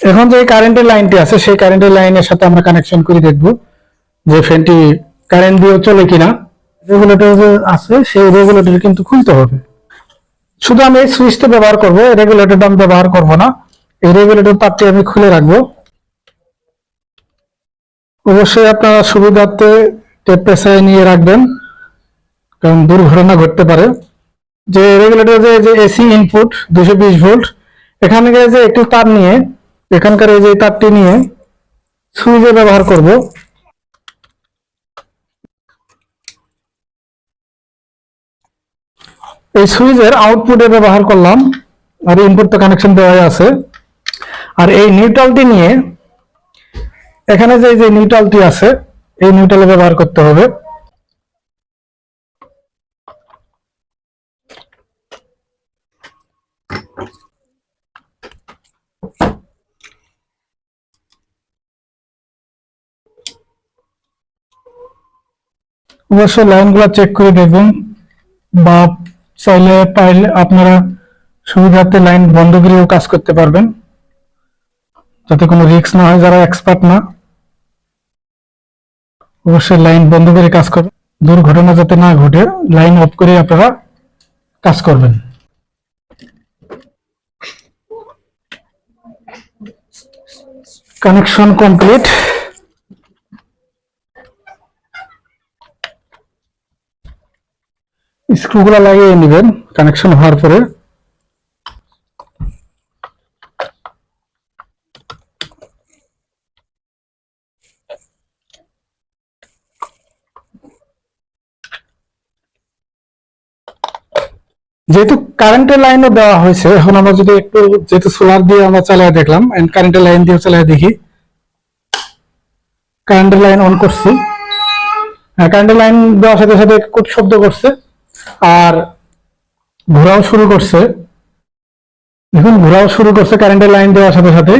এখন যে কারেন্টের লাইনটি আছে, সেই কারেন্টের লাইনের সাথে আমরা কানেকশন করে দেখব যে ফ্যানটি কারেন্ট দিয়ে চলে কিনা। রেগুলেটর যে আছে, সেই রেগুলেটর কিন্তু খুলতে হবে। শুধু আমি এই সুইচটা ব্যবহার করব রেগুলেটরটা আমি ব্যবহার করব না। এই রেগুলেটর তারটি আমি খুলে রাখব। অবশ্যই আপনারা সুবিধার্থে টেপ পেছায় নিয়ে রাখবেন, কারণ দুর্ঘটনা ঘটতে পারে। যে রেগুলেটর যে এসি ইনপুট দুশো ভোল্ট এখানে যে একটু তার নিয়ে এখানকার এই যে তারটি নিয়ে সুইচে ব্যবহার করব। এই সুইচের আউটপুটে ব্যবহার করলাম, আর ইনপুট তো কানেকশন দেওয়া আছে। আর এই নিউট্রালটি নিয়ে এখানে যে যে নিউট্রালটি আছে, এই নিউট্রালে ব্যবহার করতে হবে। অবশ্যই লাইনগুলো চেক করে দেখবেন বা চাইলে পাইলে আপনারা সুবিধার্থে লাইন বন্ধ করেও কাজ করতে পারবেন। যাতে কোনো রিস্ক না হয়, যারা এক্সপার্ট না, অবশ্যই লাইন বন্ধ করে কাজ করবেন। দুর্ঘটনা যাতে না ঘটে, লাইন অফ করে আপনারা কাজ করবেন। কানেকশন কমপ্লিট স্ক্রুগুলো লাগিয়ে নেবেন কানেকশন হওয়ার পরে। যেহেতু কারেন্টের লাইনও দেওয়া হয়েছে, এখন আমরা যদি একটু যেহেতু সোলার দিয়ে আমরা চালিয়ে দেখলাম কারেন্টের লাইন দিয়ে চালিয়ে দেখি। কারেন্টের লাইন অন করছি। কারেন্টের লাইন দেওয়ার সাথে সাথে খুব শব্দ করছে। আর ঘোরাও শুরু করছে। দেখুন ঘোরাও শুরু করছে কারেন্টের লাইন দেওয়ার সাথে সাথে।